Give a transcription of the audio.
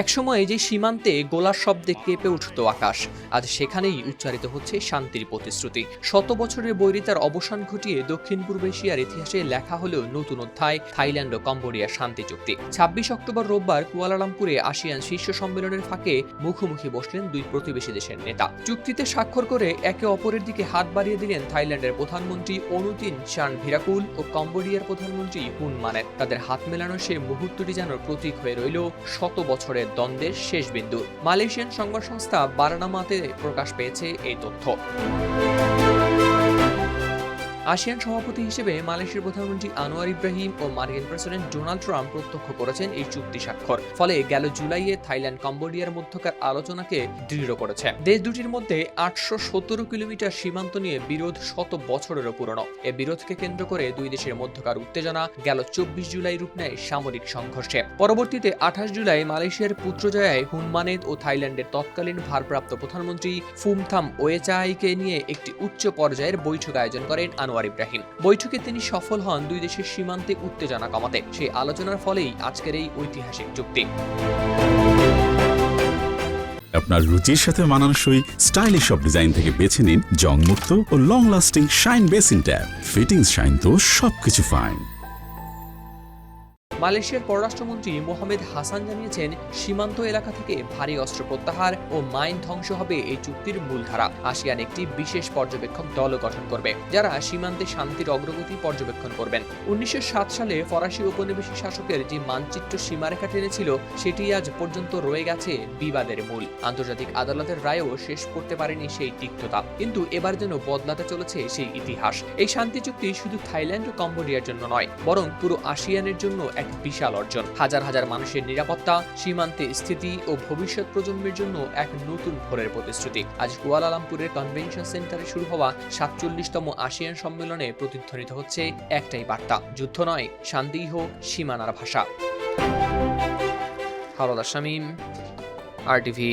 একসময় যে সীমান্তে গোলার শব্দে কেঁপে উঠত আকাশ, আজ সেখানেই উচ্চারিত হচ্ছে শান্তির প্রতিশ্রুতি। শত বছরের বৈরিতার অবসান ঘটিয়ে দক্ষিণ পূর্ব এশিয়ার ইতিহাসে লেখা হলেও নতুন অধ্যায়, থাইল্যান্ড ও কম্বোডিয়ার শান্তি চুক্তি। ছাব্বিশ অক্টোবর রোববার কুয়ালালামপুরে আসিয়ান শীর্ষ সম্মেলনের ফাঁকে মুখোমুখি বসলেন দুই প্রতিবেশী দেশের নেতা। চুক্তিতে স্বাক্ষর করে একে অপরের দিকে হাত বাড়িয়ে দিলেন থাইল্যান্ডের প্রধানমন্ত্রী অনুতিন চান ভিরাকুল ও কম্বোডিয়ার প্রধানমন্ত্রী হুন মানেত তাদের হাত মেলানো সে মুহূর্তটি যেন প্রতীক হয়ে রইল শত বছরের দ্বন্দ্বের শেষ বিন্দু। মালয়েশিয়ান সংবাদ সংস্থা বারানামাতে প্রকাশ পেয়েছে এই তথ্য। আসিয়ান সভাপতি হিসেবে মালয়েশিয়ার প্রধানমন্ত্রী আনোয়ার ইব্রাহিম ও মার্কিন প্রেসিডেন্ট ডোনাল্ড ট্রাম্প প্রত্যক্ষ করেছেন এই চুক্তি স্বাক্ষর। ফলে গেল জুলাইয়ে থাইল্যান্ড, কম্বোডিয়ার মধ্যকার আলোচনাকে দৃঢ় করেছে। দেশ দুটির মধ্যে আটশো সতেরো কিলোমিটার সীমান্ত নিয়ে বিরোধ শত বছরেরও পুরনো। এ বিরোধকে কেন্দ্র করে দুই দেশের মধ্যকার উত্তেজনা গেল চব্বিশ জুলাই রূপ নেয় সামরিক সংঘর্ষে। পরবর্তীতে আঠাশ জুলাই মালয়েশিয়ার পুত্রজয়ায় হুনমানেদ ও থাইল্যান্ডের তৎকালীন ভারপ্রাপ্ত প্রধানমন্ত্রী ফুমথাম ওয়েচাইকে নিয়ে একটি উচ্চ পর্যায়ের বৈঠক আয়োজন করেন আনোয়ার ইব্রাহিম। বৈঠকে তিনি সফল হন দুই দেশের সীমান্তে উত্তেজনা কমাতে। সেই আলোচনার ফলেই আজকের এই ঐতিহাসিক চুক্তি। আপনার রুচির সাথে মানানসই স্টাইলিশ সব ডিজাইন থেকে বেছে নিন জংমুক্ত ও long lasting shine basin tap fittings shine তো সবকিছু ফাইন মালয়েশিয়ার পররাষ্ট্রমন্ত্রী মোহামেদ হাসান জানিয়েছেন, সীমান্ত এলাকা থেকে ভারী অস্ত্র প্রত্যাহার ও মাইন ধ্বংস হবে এই চুক্তির মূলধারা আসিয়ান একটি বিশেষ পর্যবেক্ষক দল গঠন করবে, যারা সীমান্তে শান্তির অগ্রগতি পর্যবেক্ষণ করবেন। উনিশশো সালে ফরাসি উপনিবেশিক শাসকের যে মানচিত্র সীমারেখা টেনেছিল, সেটি আজ পর্যন্ত রয়ে গেছে বিবাদের মূল। আন্তর্জাতিক আদালতের রায়ও শেষ করতে পারেনি সেই তিক্ততা। কিন্তু এবার যেন বদলাতে চলেছে সেই ইতিহাস। এই শান্তি চুক্তি শুধু থাইল্যান্ড ও কম্বোডিয়ার জন্য নয়, বরং পুরো আসিয়ানের জন্য এক বিশাল অর্জন। হাজার হাজার মানুষের নিরাপত্তা, সীমান্তে স্থিতি ও ভবিষ্যৎ প্রজন্মের জন্য এক নতুন ভোরের প্রতিশ্রুতি। আজ কুয়ালালামপুরের কনভেনশন সেন্টারে শুরু হওয়া সাতচল্লিশতম আসিয়ান সম্মেলনে প্রতিধ্বনিত হচ্ছে একটাই বার্তা, যুদ্ধ নয়, শান্তিই হোক সীমানার ভাষা। হারদা শামীম আর টিভি